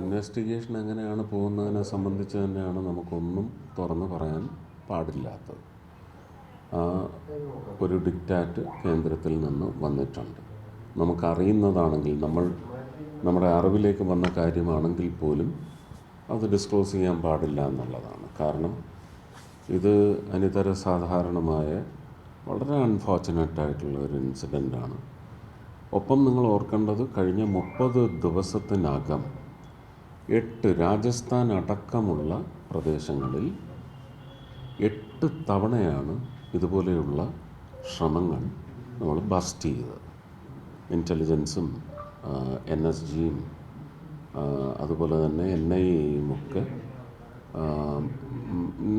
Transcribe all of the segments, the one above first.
Investigation എങ്ങനെയാണ് പോകുന്നതിനെ സംബന്ധിച്ച് തന്നെയാണ് നമുക്കൊന്നും തുറന്ന് പറയാൻ പാടില്ലാത്തത്. ആ ഒരു ഡിക്റ്റാറ്റ് കേന്ദ്രത്തിൽ നിന്ന് വന്നിട്ടുണ്ട്. നമുക്കറിയുന്നതാണെങ്കിൽ നമ്മൾ നമ്മുടെ അറിവിലേക്ക് വന്ന കാര്യമാണെങ്കിൽ പോലും അത് ഡിസ്ക്ലോസ് ചെയ്യാൻ പാടില്ല എന്നുള്ളതാണ്. കാരണം ഇത് അനിതര സാധാരണമായ വളരെ അൺഫോർച്ചുനേറ്റ് ആയിട്ടുള്ള ഒരു ഇൻസിഡന്റാണ് ഒപ്പം നിങ്ങൾ ഓർക്കേണ്ടത് കഴിഞ്ഞ മുപ്പത് ദിവസത്തിനകം എട്ട് രാജസ്ഥാൻ അടക്കമുള്ള പ്രദേശങ്ങളിൽ എട്ട് തവണയാണ് ഇതുപോലെയുള്ള ശ്രമങ്ങൾ നമ്മൾ ബസ്റ്റ് ചെയ്തത്. ഇന്റലിജൻസും എൻ എസ് ജിയും അതുപോലെ തന്നെ എൻ ഐ എയും ഒക്കെ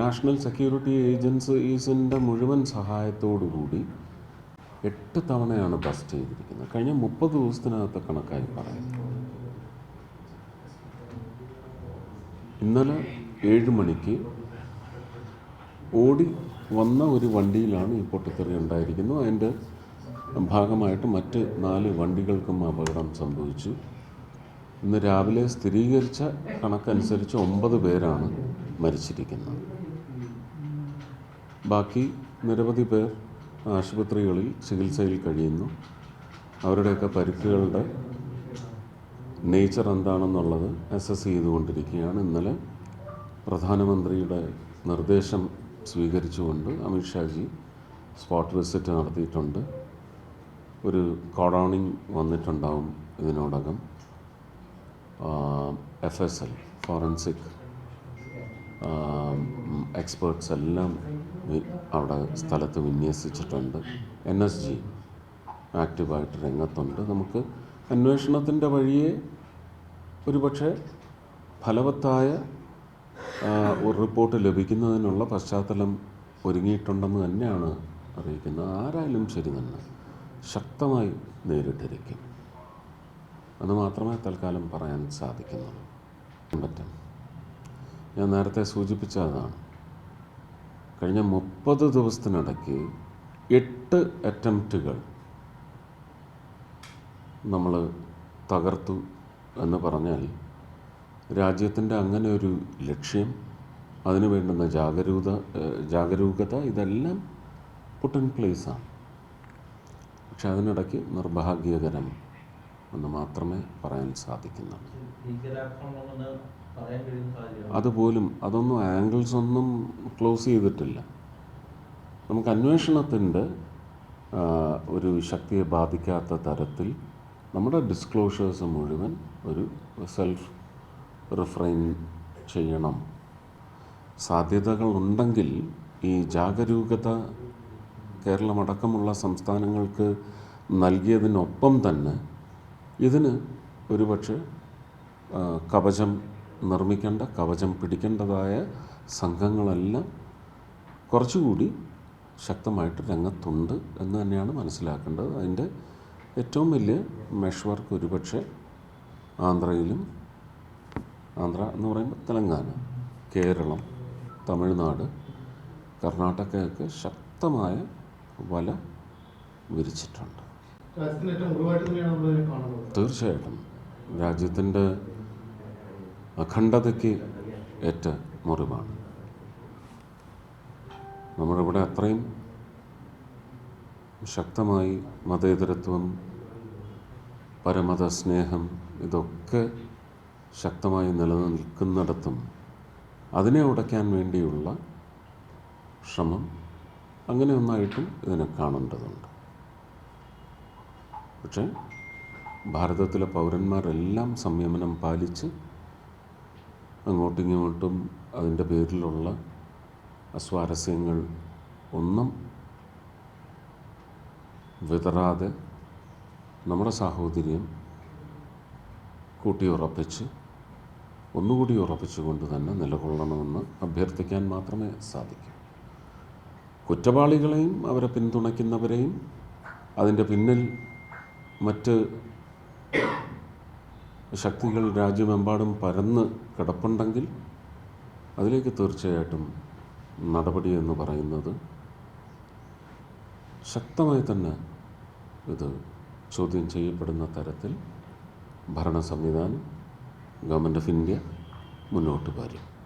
നാഷണൽ സെക്യൂരിറ്റി ഏജൻസീസിന്റെ മുഴുവൻ കൂടി എട്ട് തവണയാണ് ബസ്റ്റ് ചെയ്തിരിക്കുന്നത്. കഴിഞ്ഞ മുപ്പത് ദിവസത്തിനകത്തെ കണക്കായി പറയുന്നത് ഇന്നലെ ഏഴ് മണിക്ക് ഓടി വന്ന ഒരു വണ്ടിയിലാണ് ഈ പൊട്ടിത്തെറി ഉണ്ടായിരിക്കുന്നത് അതിന്റെ ഭാഗമായിട്ട് മറ്റ് നാല് വണ്ടികൾക്കും അപകടം സംഭവിച്ചു. ഇന്ന് രാവിലെ സ്ഥിരീകരിച്ച കണക്കനുസരിച്ച് ഒമ്പത് പേരാണ് മരിച്ചിരിക്കുന്നത്. ബാക്കി നിരവധി പേർ ആശുപത്രികളിൽ ചികിത്സയിൽ കഴിയുന്നു. അവരുടെയൊക്കെ പരിക്കുകളുടെ നേച്ചർ എന്താണെന്നുള്ളത് അസസ് ചെയ്തുകൊണ്ടിരിക്കുകയാണ്. ഇന്നലെ പ്രധാനമന്ത്രിയുടെ നിർദ്ദേശം സ്വീകരിച്ചുകൊണ്ട് അമിത്ഷാജി സ്പോട്ട് വിസിറ്റ് നടത്തിയിട്ടുണ്ട്. ഒരു കോഡോണിങ് വന്നിട്ടുണ്ടാവും ഇതിനോടകം. F S L forensic experts എല്ലാം അവിടെ സ്ഥലത്ത് വിന്യസിച്ചിട്ടുണ്ട്. എൻ എസ് ജി ആക്റ്റീവായിട്ട് രംഗത്തുണ്ട്. നമുക്ക് അന്വേഷണത്തിന്റെ വഴിയെ ഒരുപക്ഷെ ഫലവത്തായ ഒരു റിപ്പോർട്ട് ലഭിക്കുന്നതിനുള്ള പശ്ചാത്തലം ഒരുങ്ങിയിട്ടുണ്ടെന്ന് തന്നെയാണ് അറിയിക്കുന്നത്. ആരായാലും ശരി തന്നെ ശക്തമായി നേരിട്ടിരിക്കും. അത് മാത്രമേ തൽക്കാലം പറയാൻ സാധിക്കുന്നുള്ളൂ. പറ്റും. ഞാൻ നേരത്തെ സൂചിപ്പിച്ച അതാണ്. കഴിഞ്ഞ മുപ്പത് ദിവസത്തിനിടയ്ക്ക് എട്ട് അറ്റംപ്റ്റുകൾ നമ്മൾ തകർത്തു എന്ന് പറഞ്ഞാൽ രാജ്യത്തിന്റെ അങ്ങനെ ഒരു ലക്ഷ്യം അതിന് വേണ്ടുന്ന ജാഗരൂകത ജാഗരൂകത ഇതെല്ലാം പുട്ടൻ പ്ലേസാണ് പക്ഷെ അതിനിടയ്ക്ക് നിർഭാഗ്യകരം എന്ന് മാത്രമേ പറയാൻ സാധിക്കുന്നുള്ളൂ. അതുപോലും അതൊന്നും ആംഗിൾസ് ഒന്നും ക്ലോസ് ചെയ്തിട്ടില്ല. നമുക്ക് അന്വേഷണത്തിന്റെ ഒരു ശക്തിയെ ബാധിക്കാത്ത തരത്തിൽ നമ്മുടെ ഡിസ്ക്ലോഷേഴ്സ് മുഴുവൻ ഒരു സെൽഫ് റിഫ്രൈൻ ചെയ്യണം. സാധ്യതകൾ ഉണ്ടെങ്കിൽ ഈ ജാഗരൂകത കേരളമടക്കമുള്ള സംസ്ഥാനങ്ങൾക്ക് നൽകിയതിനൊപ്പം തന്നെ ഇതിന് ഒരുപക്ഷെ കവചം നിർമ്മിക്കേണ്ട കവചം പിടിക്കേണ്ടതായ സംഘങ്ങളെല്ലാം കുറച്ചുകൂടി ശക്തമായിട്ട് രംഗത്തുണ്ട് എന്ന് തന്നെയാണ് മനസ്സിലാക്കേണ്ടത്. അതിന്റെ ഏറ്റവും വലിയ മെഷ് വർക്ക് ഒരുപക്ഷെ ആന്ധ്രയിലും ആന്ധ്ര എന്ന് പറയുമ്പോൾ തെലങ്കാന കേരളം തമിഴ്നാട് കർണാടകയൊക്കെ ശക്തമായ വല വിരിച്ചിട്ടുണ്ട്. തീർച്ചയായിട്ടും. രാജ്യത്തിന്റെ അഖണ്ഡതയ്ക്ക് ഏറ്റ മുറിവാണ്. നമ്മളിവിടെ അത്രയും ശക്തമായി മതേതരത്വം പരമത സ്നേഹം ഇതൊക്കെ ശക്തമായി നിലനിൽക്കുന്നിടത്തും അതിനെ ഉടയ്ക്കാൻ വേണ്ടിയുള്ള ശ്രമം അങ്ങനെ ഒന്നായിട്ടും ഇതിനെ കാണേണ്ടതുണ്ട്. പക്ഷേ ഭാരതത്തിലെ പൗരന്മാരെല്ലാം സംയമനം പാലിച്ച് അങ്ങോട്ടും ഇങ്ങോട്ടും അതിന്റെ പേരിലുള്ള അസ്വാരസ്യങ്ങൾ ഒന്നും വിതറാതെ നമ്മുടെ സാഹോദര്യം കൂട്ടിയുറപ്പിച്ച് ഒന്നുകൂടി ഉറപ്പിച്ചുകൊണ്ട് തന്നെ നിലകൊള്ളണമെന്ന് അഭ്യർത്ഥിക്കാൻ മാത്രമേ സാധിക്കൂ. കുറ്റവാളികളെയും അവരെ പിന്തുണയ്ക്കുന്നവരെയും അതിന്റെ പിന്നിൽ മറ്റ് ശക്തികൾ രാജ്യമെമ്പാടും പരന്ന് കിടപ്പുണ്ടെങ്കിൽ അതിലേക്ക് തീർച്ചയായിട്ടും നടപടി എന്ന് പറയുന്നത് ശക്തമായി തന്നെ ഇത് ചോദ്യം ചെയ്യപ്പെടുന്ന തരത്തിൽ ഭരണ സംവിധാനം ഗവൺമെന്റ് ഓഫ് ഇന്ത്യ മുന്നോട്ട് വരും